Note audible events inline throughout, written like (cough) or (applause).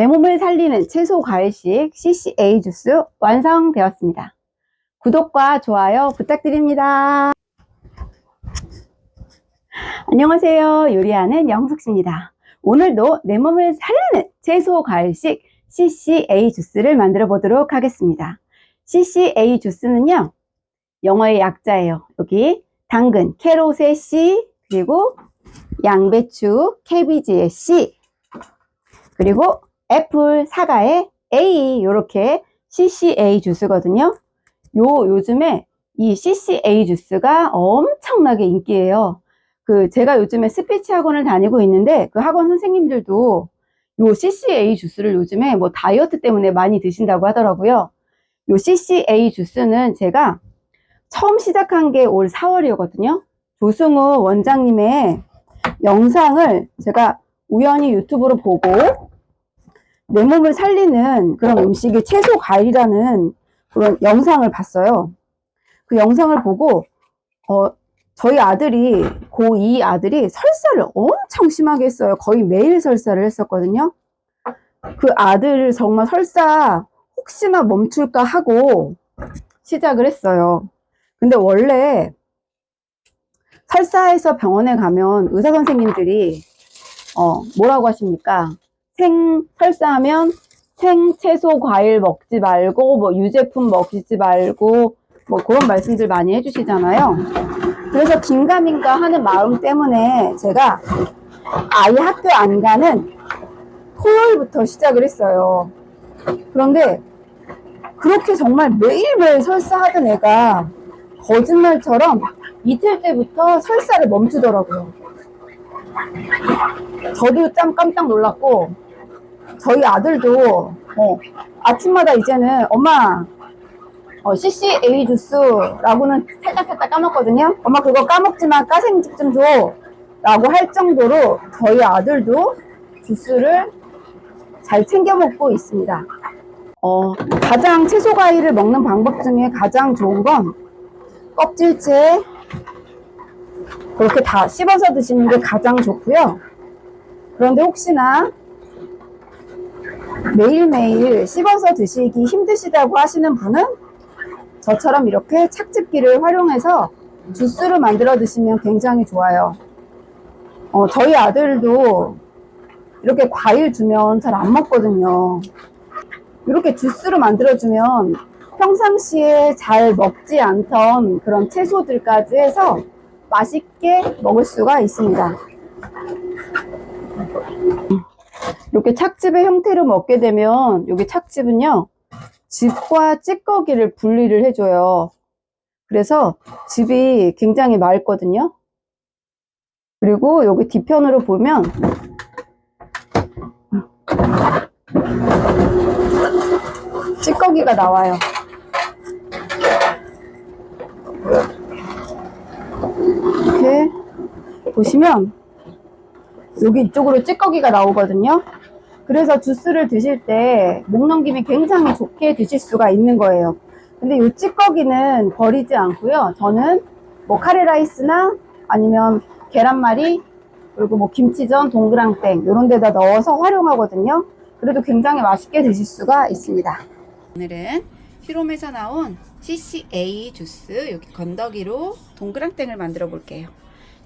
내 몸을 살리는 채소 과일식 CCA 주스 완성되었습니다. 구독과 좋아요 부탁드립니다. 안녕하세요. 요리하는 영숙씨입니다. 오늘도 내 몸을 살리는 채소 과일식 CCA 주스를 만들어 보도록 하겠습니다. CCA 주스는요, 영어의 약자예요. 여기 당근, 캐롯의 C, 그리고 양배추, 캐비지의 C, 그리고 애플, 사과의 A, 이렇게 CCA 주스거든요. 요, 요즘에 이 CCA 주스가 엄청나게 인기예요. 그, 제가 요즘에 스피치 학원을 다니고 있는데, 그 학원 선생님들도 요 CCA 주스를 요즘에 뭐 다이어트 때문에 많이 드신다고 하더라고요. 요 CCA 주스는 제가 처음 시작한 게 올 4월이었거든요. 조승우 원장님의 영상을 제가 우연히 유튜브로 보고 내 몸을 살리는 그런 음식이 채소 과일이라는 그런 영상을 봤어요. 그 영상을 보고 어, 저희 아들이 고2 아들이 설사를 엄청 심하게 했어요. 거의 매일 설사를 했었거든요. 그 아들 정말 설사 혹시나 멈출까 하고 시작을 했어요. 근데 원래 설사해서 병원에 가면 의사 선생님들이 어, 뭐라고 하십니까? 생 설사하면 생 채소 과일 먹지 말고 뭐 유제품 먹지 말고 뭐 그런 말씀들 많이 해주시잖아요. 그래서 긴가민가 하는 마음 때문에 제가 아이 학교 안 가는 토요일부터 시작을 했어요. 그런데 그렇게 정말 매일매일 설사하던 애가 거짓말처럼 이틀째부터 설사를 멈추더라고요. 저도 참 깜짝 놀랐고 저희 아들도 어, 아침마다 이제는 엄마 어, CCA 주스라고는 살짝 살짝 까먹거든요. 엄마 그거 까먹지마 까생집 좀 줘. 라고 할 정도로 저희 아들도 주스를 잘 챙겨 먹고 있습니다. 어, 가장 채소 과일을 먹는 방법 중에 가장 좋은 건 껍질째 그렇게 다 씹어서 드시는 게 가장 좋고요. 그런데 혹시나 매일매일 씹어서 드시기 힘드시다고 하시는 분은 저처럼 이렇게 착즙기를 활용해서 주스를 만들어 드시면 굉장히 좋아요. 어, 저희 아들도 이렇게 과일 주면 잘 안 먹거든요. 이렇게 주스로 만들어주면 평상시에 잘 먹지 않던 그런 채소들까지 해서 맛있게 먹을 수가 있습니다. 이렇게 착즙의 형태로 먹게 되면 여기 착즙은요 즙과 찌꺼기를 분리를 해줘요. 그래서 즙이 굉장히 맑거든요. 그리고 여기 뒤편으로 보면 찌꺼기가 나와요. 이렇게 보시면 여기 이쪽으로 찌꺼기가 나오거든요. 그래서 주스를 드실 때 목 넘김이 굉장히 좋게 드실 수가 있는 거예요. 근데 이 찌꺼기는 버리지 않고요. 저는 뭐 카레라이스나 아니면 계란말이 그리고 뭐 김치전, 동그랑땡 이런 데다 넣어서 활용하거든요. 그래도 굉장히 맛있게 드실 수가 있습니다. 오늘은 히롬에서 나온 CCA 주스 여기 건더기로 동그랑땡을 만들어 볼게요.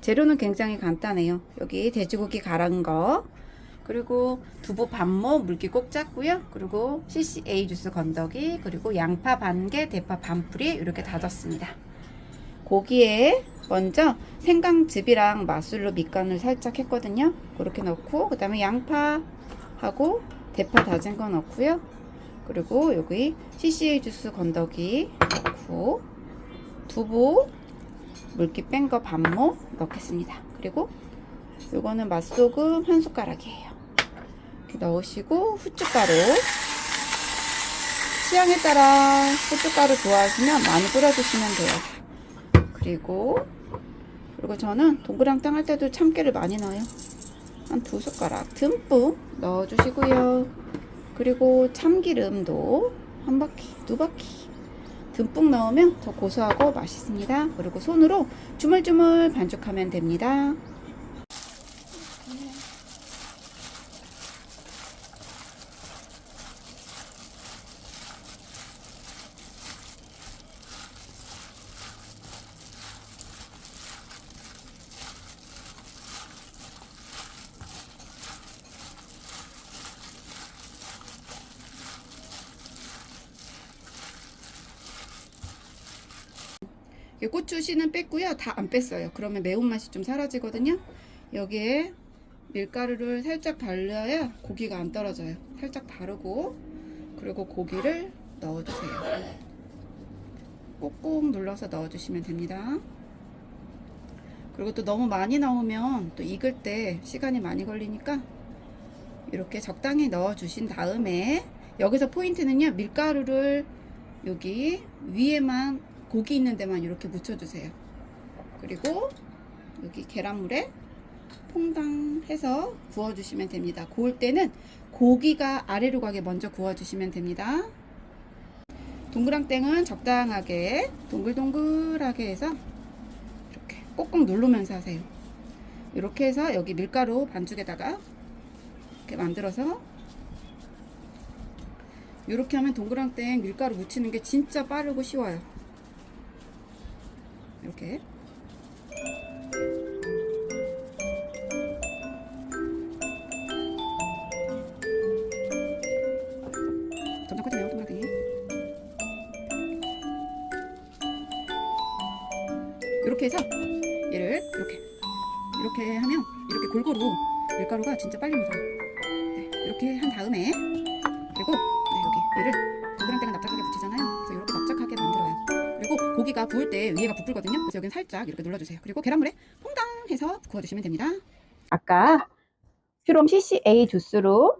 재료는 굉장히 간단해요. 여기 돼지고기 갈은 거 그리고 두부 반모 물기 꼭 짰고요. 그리고 CCA 주스 건더기 그리고 양파 반 개, 대파 반 뿌리 이렇게 다졌습니다. 고기에 먼저 생강즙이랑 맛술로 밑간을 살짝 했거든요. 그렇게 넣고 그 다음에 양파하고 대파 다진 거 넣고요. 그리고 여기 CCA 주스 건더기 넣고 두부 물기 뺀 거 반모 넣겠습니다. 그리고 요거는 맛소금 한 숟가락이에요. 이렇게 넣으시고 후춧가루 취향에 따라 후춧가루 좋아하시면 많이 뿌려주시면 돼요. 그리고 그리고 저는 동그랑땡 할 때도 참깨를 많이 넣어요. 한 두 숟가락 듬뿍 넣어주시고요. 그리고 참기름도 한 바퀴, 두 바퀴 듬뿍 넣으면 더 고소하고 맛있습니다. 그리고 손으로 주물주물 반죽하면 됩니다. 씨는 뺐고요. 다 안 뺐어요. 그러면 매운맛이 좀 사라지거든요. 여기에 밀가루를 살짝 발라야 고기가 안 떨어져요. 살짝 바르고 그리고 고기를 넣어주세요. 꾹꾹 눌러서 넣어주시면 됩니다. 그리고 또 너무 많이 넣으면 또 익을 때 시간이 많이 걸리니까 이렇게 적당히 넣어주신 다음에 여기서 포인트는요 밀가루를 여기 위에만 고기 있는 데만 이렇게 묻혀주세요. 그리고 여기 계란물에 퐁당 해서 구워주시면 됩니다. 구울 때는 고기가 아래로 가게 먼저 구워주시면 됩니다. 동그랑땡은 적당하게 동글동글하게 해서 이렇게 꼭꼭 누르면서 하세요. 이렇게 해서 여기 밀가루 반죽에다가 이렇게 만들어서 이렇게 하면 동그랑땡 밀가루 묻히는 게 진짜 빠르고 쉬워요. 이렇게. 점점 커지네요 동그랑땡이. 이렇게 해서 얘를 이렇게 이렇게 하면 이렇게 골고루 밀가루가 진짜 빨리 묻어요. 네, 이렇게 한 다음에 그리고 네, 여기 얘를 동그랑땡을 납작하게 붙이잖아요. 그래서 고 고기가 구울 때 위에가 부풀거든요. 그래서 여기는 살짝 이렇게 눌러주세요. 그리고 계란물에 퐁당 해서 구워주시면 됩니다. 아까 퓨롬 CCA 주스로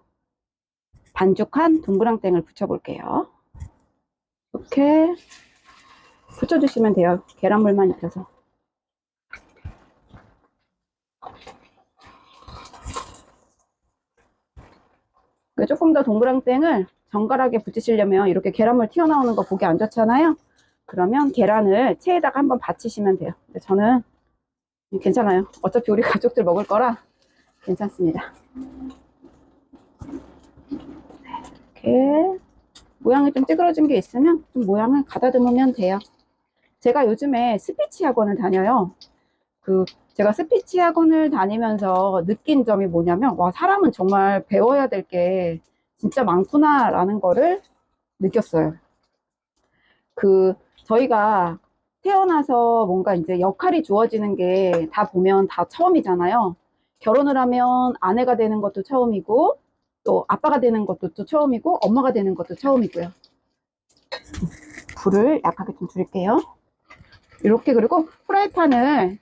반죽한 동그랑땡을 붙여볼게요. 이렇게 붙여주시면 돼요. 계란물만 입혀서. 그 조금 더 동그랑땡을 정갈하게 붙이시려면 이렇게 계란물 튀어나오는 거 보기 안 좋잖아요. 그러면 계란을 체에다가 한번 받치시면 돼요. 저는 괜찮아요. 어차피 우리 (laughs) 가족들 먹을 거라 괜찮습니다. 이렇게 모양이 좀 찌그러진 게 있으면 좀 모양을 가다듬으면 돼요. 제가 요즘에 스피치 학원을 다녀요. 그 제가 스피치 학원을 다니면서 느낀 점이 뭐냐면 와 사람은 정말 배워야 될 게 진짜 많구나라는 거를 느꼈어요. 그 저희가 태어나서 뭔가 이제 역할이 주어지는 게 다 보면 다 처음이잖아요. 결혼을 하면 아내가 되는 것도 처음이고 또 아빠가 되는 것도 또 처음이고 엄마가 되는 것도 처음이고요. 불을 약하게 좀 줄일게요. 이렇게 그리고 프라이팬을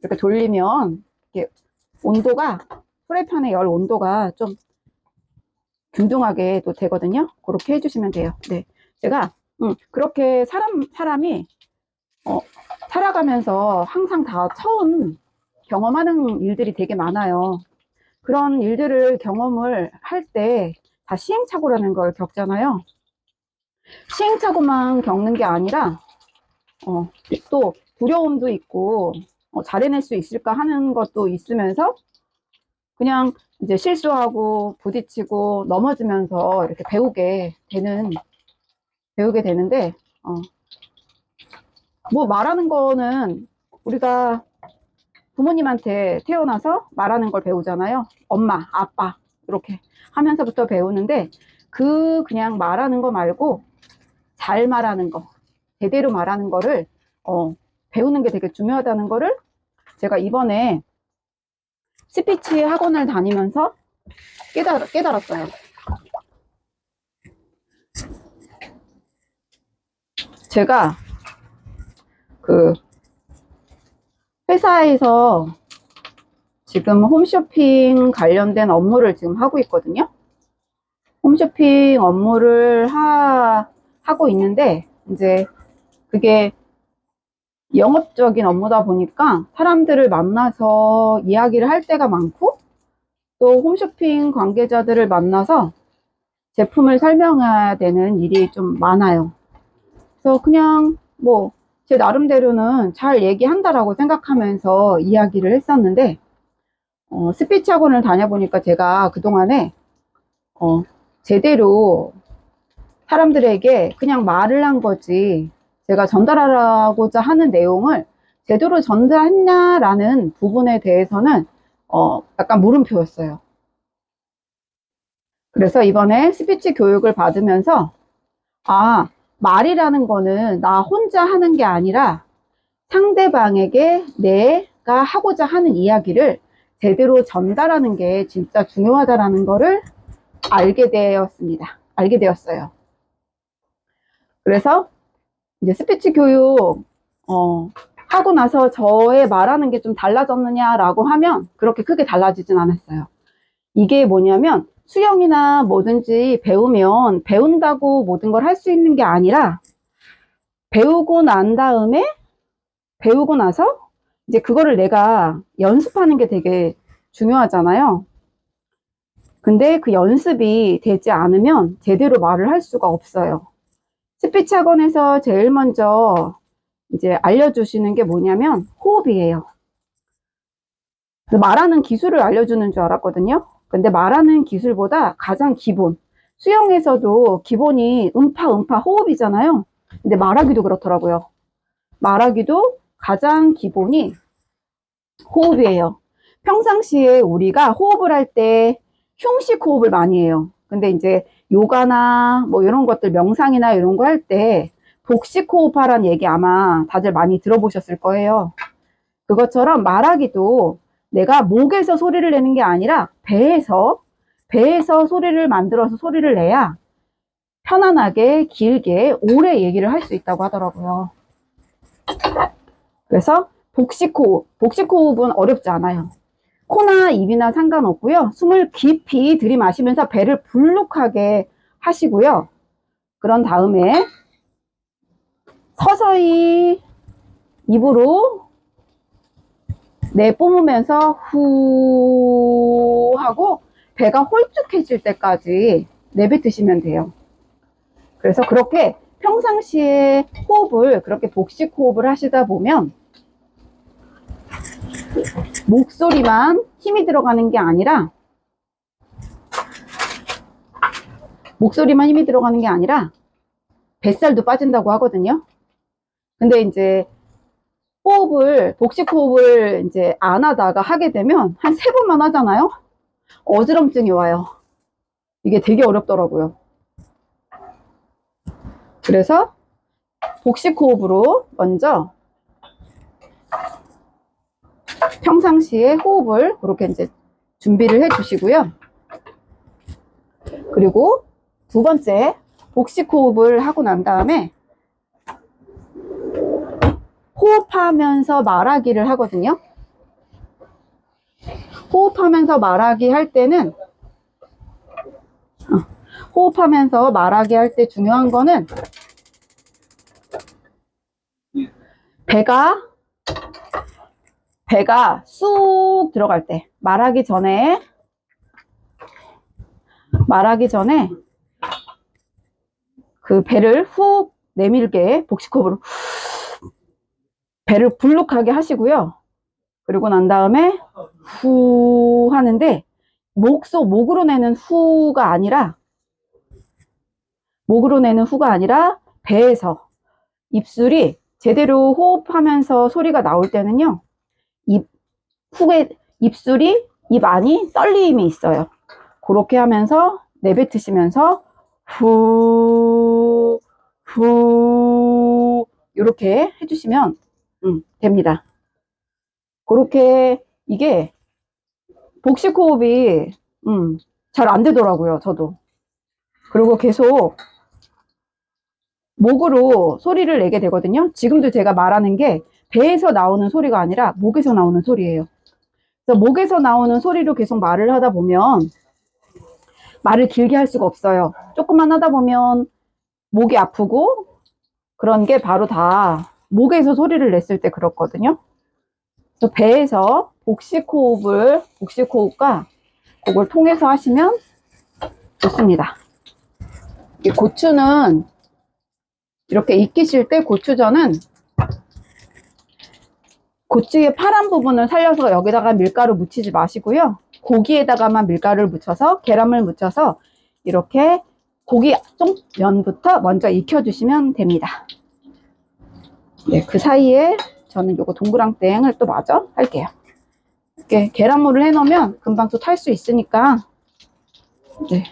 이렇게 돌리면 이게 온도가 프라이팬의 열 온도가 좀 균등하게 또 되거든요. 그렇게 해주시면 돼요. 네, 제가 음, 그렇게 사람 사람이 어, 살아가면서 항상 다 처음 경험하는 일들이 되게 많아요. 그런 일들을 경험을 할 때 다 시행착오라는 걸 겪잖아요. 시행착오만 겪는 게 아니라 어, 또 두려움도 있고 어, 잘해낼 수 있을까 하는 것도 있으면서 그냥 이제 실수하고 부딪히고 넘어지면서 이렇게 배우게 되는 배우게 되는데 어, 뭐 말하는 거는 우리가 부모님한테 태어나서 말하는 걸 배우잖아요. 엄마, 아빠 이렇게 하면서부터 배우는데 그 그냥 말하는 거 말고 잘 말하는 거, 제대로 말하는 거를 어, 배우는 게 되게 중요하다는 거를 제가 이번에 스피치 학원을 다니면서 깨달, 깨달았어요. 제가 그 회사에서 지금 홈쇼핑 관련된 업무를 지금 하고 있거든요. 홈쇼핑 업무를 하, 하고 있는데 이제 그게 영업적인 업무다 보니까 사람들을 만나서 이야기를 할 때가 많고 또 홈쇼핑 관계자들을 만나서 제품을 설명해야 되는 일이 좀 많아요. 그래서 그냥 뭐 제 나름대로는 잘 얘기한다라고 생각하면서 이야기를 했었는데 어, 스피치 학원을 다녀보니까 제가 그동안에 어, 제대로 사람들에게 그냥 말을 한 거지 제가 전달하고자 하는 내용을 제대로 전달했냐라는 부분에 대해서는 어, 약간 물음표였어요. 그래서 이번에 스피치 교육을 받으면서 아, 말이라는 거는 나 혼자 하는 게 아니라 상대방에게 내가 하고자 하는 이야기를 제대로 전달하는 게 진짜 중요하다라는 거를 알게 되었습니다. 알게 되었어요. 그래서 이제 스피치 교육 어, 하고 나서 저의 말하는 게 좀 달라졌느냐라고 하면 그렇게 크게 달라지진 않았어요. 이게 뭐냐면 수영이나 뭐든지 배우면 배운다고 모든 걸 할 수 있는 게 아니라 배우고 난 다음에 배우고 나서 이제 그거를 내가 연습하는 게 되게 중요하잖아요. 근데 그 연습이 되지 않으면 제대로 말을 할 수가 없어요. 스피치 학원에서 제일 먼저 이제 알려주시는 게 뭐냐면 호흡이에요. 말하는 기술을 알려주는 줄 알았거든요. 근데 말하는 기술보다 가장 기본. 수영에서도 기본이 음파, 음파, 호흡이잖아요. 근데 말하기도 그렇더라고요. 말하기도 가장 기본이 호흡이에요. 평상시에 우리가 호흡을 할 때 흉식 호흡을 많이 해요. 근데 이제 요가나 뭐 이런 것들 명상이나 이런 거 할 때 복식 호흡하라는 얘기 아마 다들 많이 들어보셨을 거예요. 그것처럼 말하기도 내가 목에서 소리를 내는 게 아니라 배에서 배에서 소리를 만들어서 소리를 내야 편안하게 길게 오래 얘기를 할 수 있다고 하더라고요. 그래서 복식 호흡, 복식 호흡은 어렵지 않아요. 코나 입이나 상관없고요. 숨을 깊이 들이마시면서 배를 불룩하게 하시고요. 그런 다음에 서서히 입으로 내뿜으면서 후 하고 배가 홀쭉해질 때까지 내뱉으시면 돼요. 그래서 그렇게 평상시에 호흡을 그렇게 복식 호흡을 하시다 보면 목소리만 힘이 들어가는 게 아니라 목소리만 힘이 들어가는 게 아니라 뱃살도 빠진다고 하거든요. 근데 이제 호흡을 복식 호흡을 이제 안 하다가 하게 되면 한 세 번만 하잖아요. 어지럼증이 와요. 이게 되게 어렵더라고요. 그래서 복식 호흡으로 먼저 평상시에 호흡을 그렇게 이제 준비를 해 주시고요. 그리고 두 번째 복식 호흡을 하고 난 다음에 호흡하면서 말하기를 하거든요. 호흡하면서 말하기 할 때는 어, 호흡하면서 말하기 할 때 중요한 거는 배가 배가 쑥 들어갈 때 말하기 전에 말하기 전에 그 배를 훅 내밀게 복식호흡으로 배를 불룩하게 하시고요. 그리고 난 다음에 후 하는데 목소 목으로 내는 후가 아니라 목으로 내는 후가 아니라 배에서 입술이 제대로 호흡하면서 소리가 나올 때는요. 입 후에 입술이 입 안이 떨림이 있어요. 그렇게 하면서 내뱉으시면서 후, 후, 이렇게 해주시면 음, 됩니다. 그렇게 이게 복식 호흡이 음, 잘 안 되더라고요. 저도. 그리고 계속 목으로 소리를 내게 되거든요. 지금도 제가 말하는 게 배에서 나오는 소리가 아니라 목에서 나오는 소리예요. 그래서 목에서 나오는 소리로 계속 말을 하다 보면 말을 길게 할 수가 없어요. 조금만 하다 보면 목이 아프고 그런 게 바로 다 목에서 소리를 냈을 때 그렇거든요. 그래서 배에서 복식 호흡을 복식 호흡과 그걸 통해서 하시면 좋습니다. 이 고추는 이렇게 익히실 때 고추전은 고추의 파란 부분을 살려서 여기다가 밀가루 묻히지 마시고요. 고기에다가만 밀가루를 묻혀서 계란물 묻혀서 이렇게 고기 쪽 면부터 먼저 익혀주시면 됩니다. 네, 그 사이에 저는 요거 동그랑땡을 또 마저 할게요. 이렇게 계란물을 해놓으면 금방 또 탈 수 있으니까 네.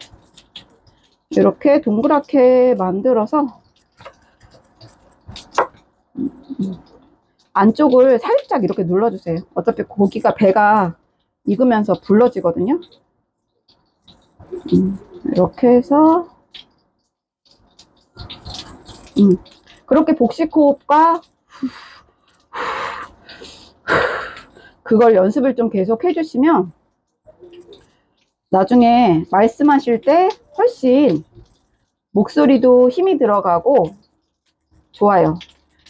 이렇게 동그랗게 만들어서 안쪽을 살짝 이렇게 눌러주세요. 어차피 고기가 배가 익으면서 불러지거든요. 음, 이렇게 해서 음, 그렇게 복식호흡과 그걸 연습을 좀 계속 해주시면 나중에 말씀하실 때 훨씬 목소리도 힘이 들어가고 좋아요.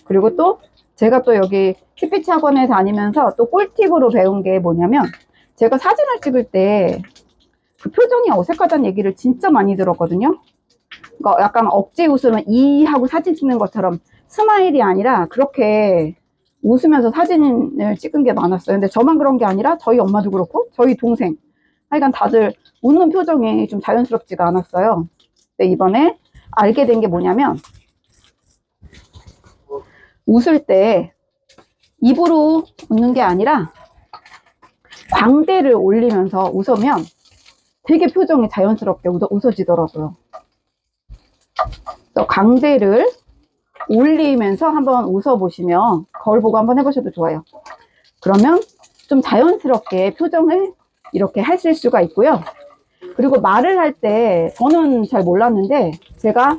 그리고 또 제가 또 여기 스피치 학원에 다니면서 또 꿀팁으로 배운 게 뭐냐면 제가 사진을 찍을 때 그 표정이 어색하다는 얘기를 진짜 많이 들었거든요. 그러니까 약간 억지 웃으면 이 하고 사진 찍는 것처럼 스마일이 아니라 그렇게 웃으면서 사진을 찍은 게 많았어요. 근데 저만 그런 게 아니라 저희 엄마도 그렇고 저희 동생 하여간 다들 웃는 표정이 좀 자연스럽지가 않았어요. 근데 이번에 알게 된 게 뭐냐면 웃을 때 입으로 웃는 게 아니라 광대를 올리면서 웃으면 되게 표정이 자연스럽게 웃어, 웃어지더라고요. 또 광대를 올리면서 한번 웃어보시면 거울 보고 한번 해보셔도 좋아요. 그러면 좀 자연스럽게 표정을 이렇게 하실 수가 있고요. 그리고 말을 할 때 저는 잘 몰랐는데 제가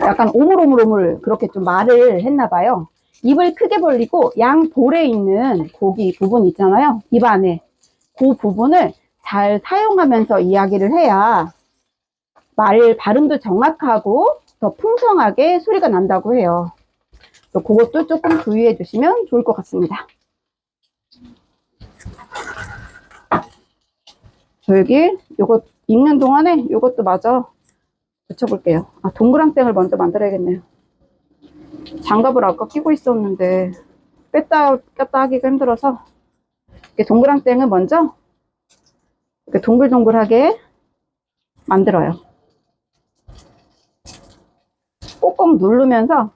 약간 오물오물오물 그렇게 좀 말을 했나 봐요. 입을 크게 벌리고 양 볼에 있는 고기 부분 있잖아요. 입 안에 그 부분을 잘 사용하면서 이야기를 해야 말 발음도 정확하고 더 풍성하게 소리가 난다고 해요. 그것도 조금 주의해 주시면 좋을 것 같습니다. 저 여기 요거 읽는 동안에 요것도 마저 붙여볼게요. 아, 동그랑땡을 먼저 만들어야겠네요. 장갑을 아까 끼고 있었는데 뺐다 꼈다 하기가 힘들어서 이렇게 동그랑땡을 먼저 이렇게 동글동글하게 만들어요. 꼭꼭 누르면서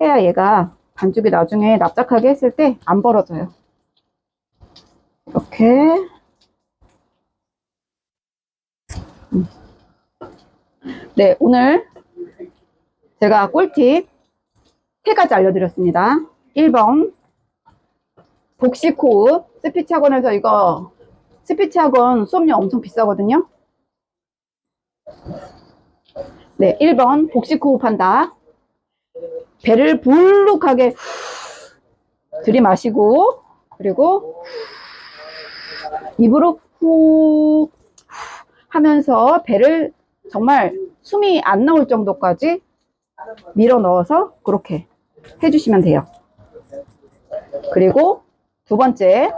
해야 얘가 반죽이 나중에 납작하게 했을 때 안 벌어져요. 이렇게 음. 네, 오늘 제가 꿀팁 세 가지 알려드렸습니다. 1번 복식 호흡 스피치 학원에서 이거 스피치 학원 수업료 엄청 비싸거든요. 네, 1번 복식 호흡한다. 배를 불룩하게 들이마시고 그리고 입으로 후 하면서 배를 정말 숨이 안 나올 정도까지 밀어 넣어서 그렇게 해주시면 돼요. 그리고 두 번째,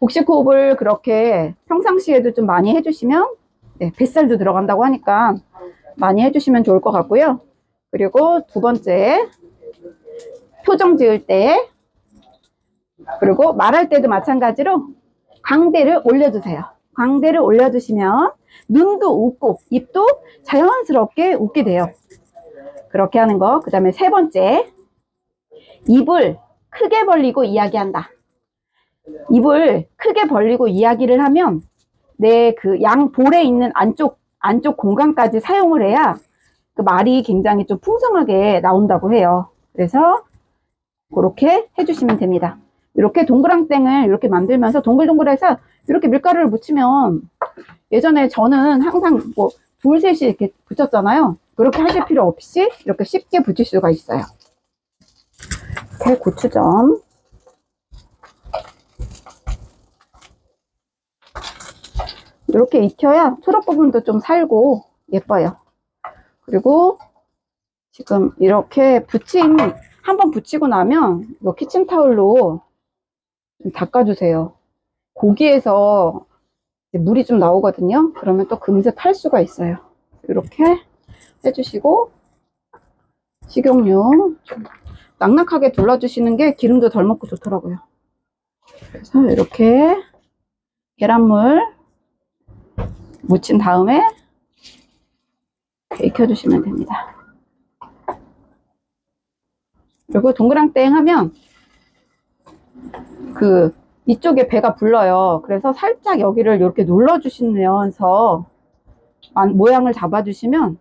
복식 호흡을 그렇게 평상시에도 좀 많이 해주시면 네, 뱃살도 들어간다고 하니까 많이 해주시면 좋을 것 같고요. 그리고 두 번째, 표정 지을 때 그리고 말할 때도 마찬가지로 광대를 올려주세요. 광대를 올려주시면 눈도 웃고 입도 자연스럽게 웃게 돼요. 그렇게 하는 거. 그 다음에 세 번째, 입을 크게 벌리고 이야기한다. 입을 크게 벌리고 이야기를 하면 내 그 양 볼에 있는 안쪽 안쪽 공간까지 사용을 해야 그 말이 굉장히 좀 풍성하게 나온다고 해요. 그래서 그렇게 해주시면 됩니다. 이렇게 동그랑땡을 이렇게 만들면서 동글동글해서 이렇게 밀가루를 묻히면 예전에 저는 항상 뭐 둘, 셋이 이렇게 붙였잖아요. 그렇게 하실 필요 없이 이렇게 쉽게 붙일 수가 있어요. 이렇게 고추점. 이렇게 익혀야 초록 부분도 좀 살고 예뻐요. 그리고 지금 이렇게 붙인, 한번 붙이고 나면 이거 키친타올로 좀 닦아주세요. 고기에서 물이 좀 나오거든요. 그러면 또 금세 탈 수가 있어요. 이렇게 해주시고 식용유 좀 낭낙하게 둘러주시는 게 기름도 덜 먹고 좋더라고요. 그래서 이렇게 계란물 묻힌 다음에 익혀주시면 됩니다. 그리고 동그랑땡 하면 그 이쪽에 배가 불러요. 그래서 살짝 여기를 이렇게 눌러주시면서 모양을 잡아주시면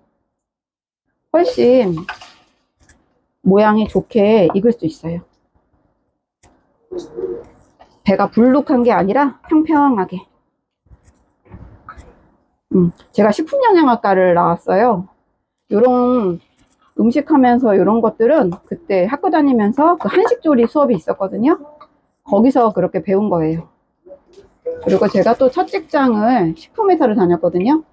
훨씬 모양이 좋게 익을 수 있어요. 배가 불룩한 게 아니라 평평하게. 음, 제가 식품영양학과를 나왔어요. 요런 음식 하면서 요런 것들은 그때 학교 다니면서 그 한식조리 수업이 있었거든요. 거기서 그렇게 배운 거예요. 그리고 제가 또 첫 직장을 식품회사를 다녔거든요.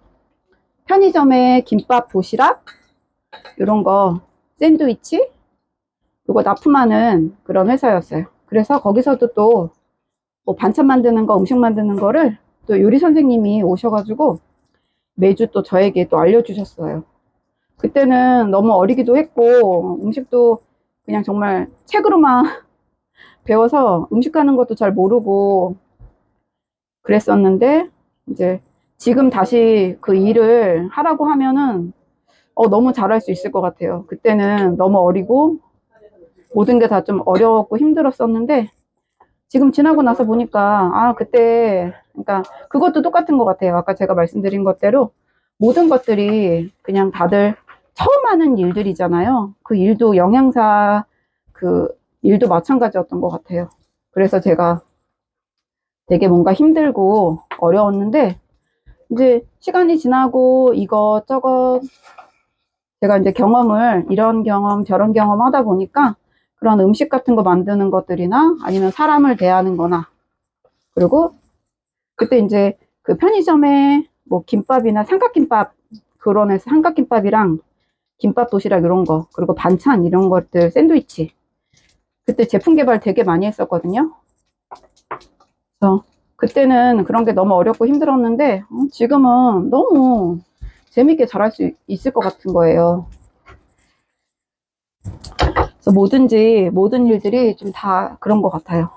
편의점에 김밥, 도시락, 이런 거, 샌드위치, 이거 납품하는 그런 회사였어요. 그래서 거기서도 또 뭐 반찬 만드는 거, 음식 만드는 거를 또 요리 선생님이 오셔가지고 매주 또 저에게 또 알려주셨어요. 그때는 너무 어리기도 했고 음식도 그냥 정말 책으로만 (laughs) 배워서 음식 하는 것도 잘 모르고 그랬었는데 이제 지금 다시 그 일을 하라고 하면은 어, 너무 잘할 수 있을 것 같아요. 그때는 너무 어리고 모든 게 다 좀 어려웠고 힘들었었는데 지금 지나고 나서 보니까 아 그때 그러니까 그것도 똑같은 것 같아요. 아까 제가 말씀드린 것대로 모든 것들이 그냥 다들 처음 하는 일들이잖아요. 그 일도 영양사 그 일도 마찬가지였던 것 같아요. 그래서 제가 되게 뭔가 힘들고 어려웠는데 이제 시간이 지나고 이것저것 제가 이제 경험을 이런 경험 저런 경험 하다 보니까 그런 음식 같은 거 만드는 것들이나 아니면 사람을 대하는 거나. 그리고 그때 이제 그 편의점에 뭐 김밥이나 삼각김밥 그런 에서 삼각김밥이랑 김밥 도시락 이런 거 그리고 반찬 이런 것들 샌드위치. 그때 제품 개발 되게 많이 했었거든요. 그래서 그때는 그런 게 너무 어렵고 힘들었는데 어, 지금은 너무 재밌게 잘할 수 있을 것 같은 거예요 그래서 뭐든지 모든 일들이 좀 다 그런 것 같아요.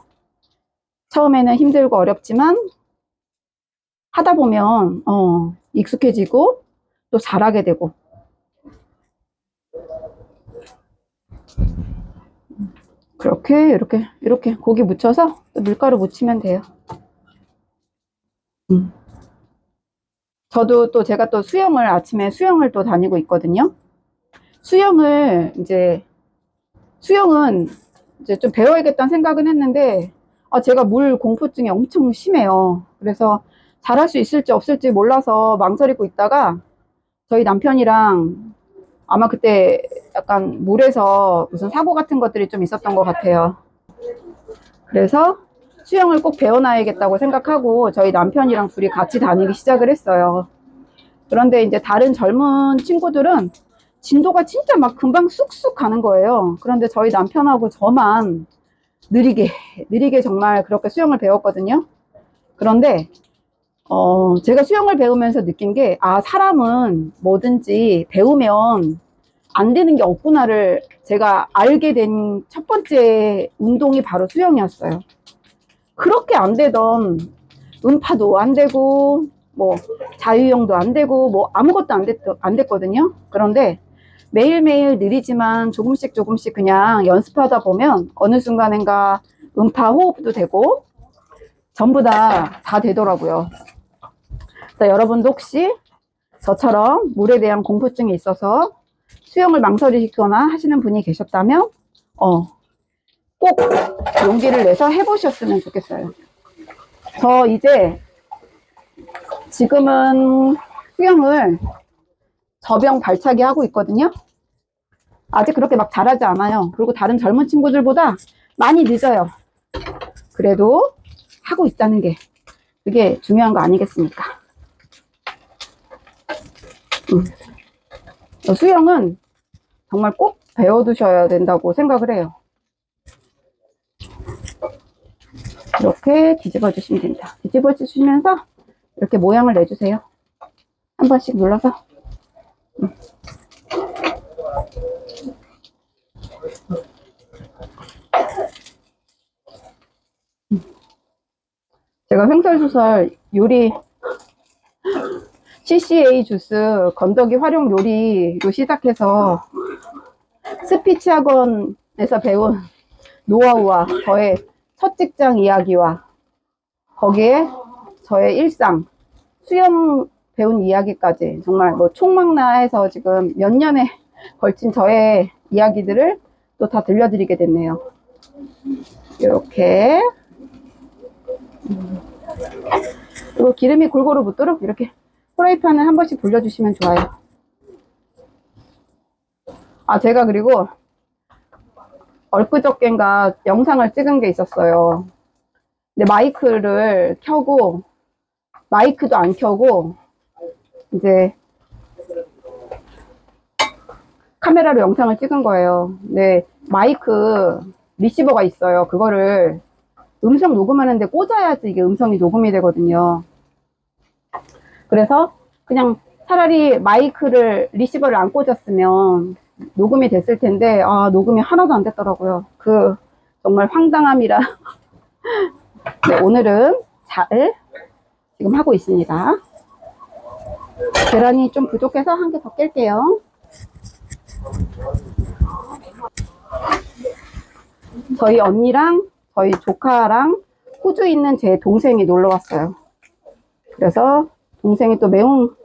처음에는 힘들고 어렵지만 하다 보면 어, 익숙해지고 또 잘하게 되고 그렇게 이렇게 이렇게 고기 묻혀서 또 밀가루 묻히면 돼요. 음. 저도 또 제가 또 수영을 아침에 수영을 또 다니고 있거든요. 수영을 이제 수영은 이제 좀 배워야겠다는 생각은 했는데 아, 제가 물 공포증이 엄청 심해요. 그래서 잘할 수 있을지 없을지 몰라서 망설이고 있다가 저희 남편이랑 아마 그때 약간 물에서 무슨 사고 같은 것들이 좀 있었던 것 같아요. 그래서 수영을 꼭 배워놔야겠다고 생각하고 저희 남편이랑 둘이 같이 다니기 시작을 했어요. 그런데 이제 다른 젊은 친구들은 진도가 진짜 막 금방 쑥쑥 가는 거예요. 그런데 저희 남편하고 저만 느리게, 느리게 정말 그렇게 수영을 배웠거든요. 그런데, 어, 제가 수영을 배우면서 느낀 게, 아, 사람은 뭐든지 배우면 안 되는 게 없구나를 제가 알게 된 첫 번째 운동이 바로 수영이었어요. 그렇게 안 되던 음파도 안 되고, 뭐, 자유형도 안 되고, 뭐, 아무것도 안, 됐, 안 됐거든요. 그런데 매일매일 느리지만 조금씩 조금씩 그냥 연습하다 보면 어느 순간인가 음파 호흡도 되고 전부 다, 다 되더라고요. 그래서 여러분도 혹시 저처럼 물에 대한 공포증이 있어서 수영을 망설이거나 하시는 분이 계셨다면, 어, 꼭 용기를 내서 해보셨으면 좋겠어요. 저 이제 지금은 수영을 저병 발차기 하고 있거든요. 아직 그렇게 막 잘하지 않아요. 그리고 다른 젊은 친구들보다 많이 늦어요. 그래도 하고 있다는 게 그게 중요한 거 아니겠습니까? 음. 수영은 정말 꼭 배워두셔야 된다고 생각을 해요. 이렇게 뒤집어 주시면 됩니다. 뒤집어 주시면서 이렇게 모양을 내주세요. 한 번씩 눌러서 제가 횡설수설 요리 CCA 주스 건더기 활용 요리로 시작해서 스피치 학원에서 배운 노하우와 저의 첫 직장 이야기와 거기에 저의 일상 수영 배운 이야기까지 정말 뭐 총망라해서 지금 몇 년에 걸친 저의 이야기들을 또 다 들려드리게 됐네요. 이렇게 그리고 기름이 골고루 묻도록 이렇게 프라이팬을 한 번씩 돌려주시면 좋아요. 아 제가 그리고 엊그저께인가 영상을 찍은 게 있었어요. 근데 마이크를 켜고 마이크도 안 켜고 이제 카메라로 영상을 찍은 거예요. 근데 마이크 리시버가 있어요. 그거를 음성 녹음하는데 꽂아야지 이게 음성이 녹음이 되거든요. 그래서 그냥 차라리 마이크를 리시버를 안 꽂았으면 녹음이 됐을 텐데 아 녹음이 하나도 안 됐더라고요. 그 정말 황당함이라 (laughs) 네, 오늘은 잘 지금 하고 있습니다. 계란이 좀 부족해서 한 개 더 깰게요. 저희 언니랑 저희 조카랑 호주에 있는 제 동생이 놀러 왔어요. 그래서 동생이 또 매운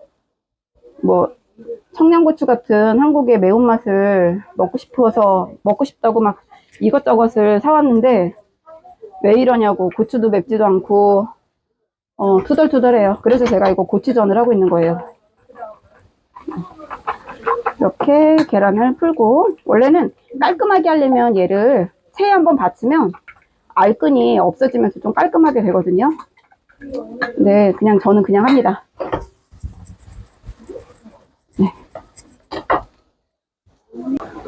뭐 청양고추 같은 한국의 매운맛을 먹고 싶어서 먹고 싶다고 막 이것저것을 사왔는데 왜 이러냐고 고추도 맵지도 않고 어, 투덜투덜해요. 그래서 제가 이거 고추전을 하고 있는 거예요. 이렇게 계란을 풀고 원래는 깔끔하게 하려면 얘를 체에 한번 받치면 알끈이 없어지면서 좀 깔끔하게 되거든요. 네, 그냥 저는 그냥 합니다. 네.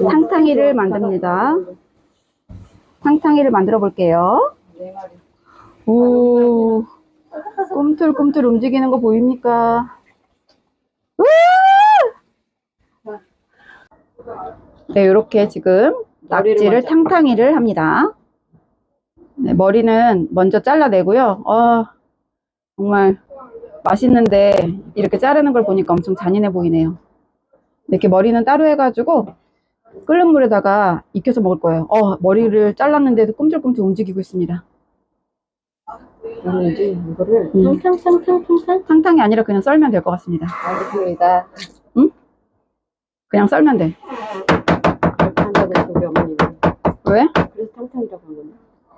탕탕이를 만듭니다. 탕탕이를 만들어 볼게요. 오, 꿈틀꿈틀 움직이는 거 보입니까? 네, 이렇게 지금 낙지를 탕탕이를 합니다. 네, 머리는 먼저 잘라내고요. 어, 정말 맛있는데 이렇게 자르는 걸 보니까 엄청 잔인해 보이네요. 이렇게 머리는 따로 해가지고 끓는 물에다가 익혀서 먹을 거예요. 어, 머리를 잘랐는데도 꿈틀꿈틀 움직이고 있습니다. 저는 이제 이거를 음. 탕탕탕탕탕 탕탕이 아니라 그냥 썰면 될 것 같습니다. 알겠습니다. 그냥 썰면 돼. 그렇게 한다고 해서 우리 어머님은 왜? 그래서 탕탕이라고 한 건데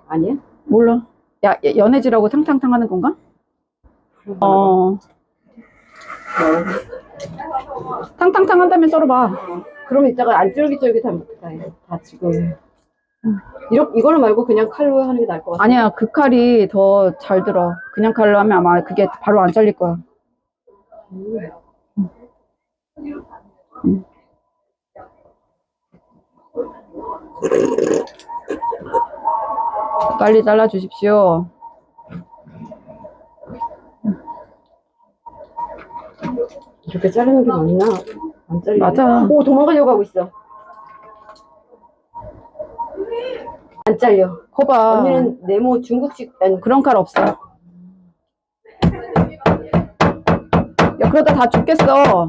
아니야? 몰라. 야, 연해지라고 탕탕탕 하는 건가? 어, 탕탕탕 한 다음에 썰어봐. 그럼 이따가 안 쫄깃쫄깃하면 어떡해 다 지금 이렇 이거를 말고 그냥 칼로 하는 게 나을 것 같아. 아니야, 그 칼이 더 잘 들어. 그냥 칼로 하면 아마 그게 바로 안 잘릴 거야. 빨리 잘라 주십시오. 이렇게 자르는 게 맞나? 안 잘리네. 맞아. 오 도망가려고 하고 있어. 안 잘려. 거봐. 언니는 네모 중국식 아니 그런 칼 없어. 야, 그러다 다 죽겠어. 어.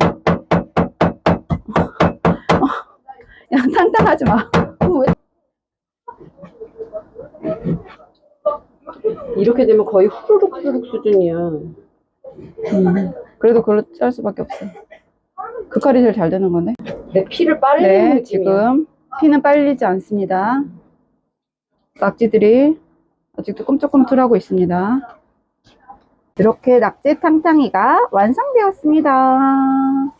야, 탕탕하지 마. 어, 왜? 이렇게 되면 거의 후루룩 후루룩 수준이야. 음, 그래도 그걸로 짤 수밖에 없어. 그 칼이 제일 잘 되는 건데. 내 피를 빨리는 네. 지금 피는 빨리지 않습니다. 낙지들이 아직도 꿈틀꿈틀하고 있습니다. 이렇게 낙지 탕탕이가 완성되었습니다.